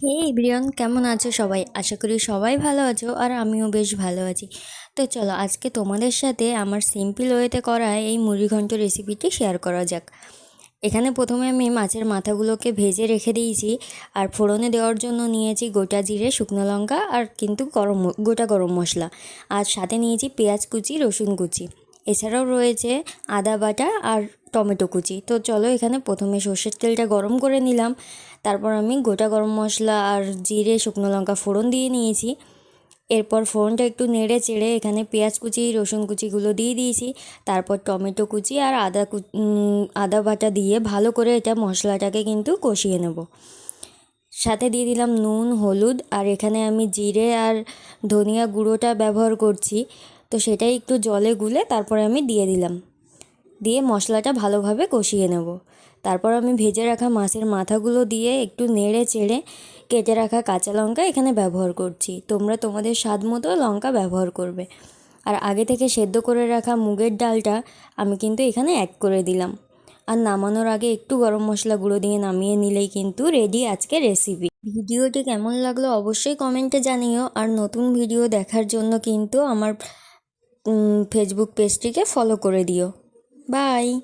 হে everyone কেমন আছো সবাই? আশা করি সবাই ভালো আছো আর আমিও বেশ ভালো আছি। তো চলো আজকে তোমাদের সাথে আমার সিম্পল ওয়েতে করা এই মুড়িঘণ্ট রেসিপিটি শেয়ার করা যাক। এখানে প্রথমে আমি মাছের মাথাগুলোকে ভেজে রেখে দিয়েছি আর ফোড়নে দেওয়ার জন্য নিয়েছি গোটা জিরে, শুকনো লঙ্কা আর কিন্তু গরম গোটা গরম মশলা। আর সাথে নিয়েছি পেঁয়াজ কুচি, রসুন কুচি। এছাড়াও রয়েছে আদা বাটা আর টমেটো কুচি। তো চলো এখানে প্রথমে সর্ষের তেলটা গরম করে নিলাম। তারপর আমি গোটা গরম মশলা আর জিরে, শুকনো লঙ্কা ফোড়ন দিয়ে নিয়েছি। এরপর ফোড়নটা একটু নেড়ে চেড়ে এখানে পেঁয়াজ কুচি, রসুন কুচিগুলো দিয়ে দিয়েছি। তারপর টমেটো কুচি আর আদা আদা বাটা দিয়ে ভালো করে এটা মশলাটাকে কিন্তু কষিয়ে নেব। সাথে দিয়ে দিলাম নুন, হলুদ আর এখানে আমি জিরে আর ধনিয়া গুঁড়োটা ব্যবহার করছি। তো সেটাই একটু জলে গুলে তারপরে আমি দিয়ে দিলাম। দিয়ে মশলাটা ভালোভাবে কষিয়ে নেব। তারপর আমি ভেজে রাখা মাছের মাথাগুলো দিয়ে একটু নেড়ে চেড়ে কেটে রাখা কাঁচা লঙ্কা এখানে ব্যবহার করছি। তোমরা তোমাদের স্বাদ মতো লঙ্কা ব্যবহার করবে। আর আগে থেকে সেদ্ধ করে রাখা মুগের ডালটা আমি কিন্তু এখানে অ্যাড করে দিলাম। আর নামানোর আগে একটু গরম মশলা গুঁড়ো দিয়ে নামিয়ে নিলেই কিন্তু রেডি আজকে রেসিপি ভিডিওটি কেমন লাগল অবশ্যই কমেন্টে জানিও। আর নতুন ভিডিও দেখার জন্য কিন্তু আমার ফেসবুক পেজটিকে ফলো করে দিও। Bye.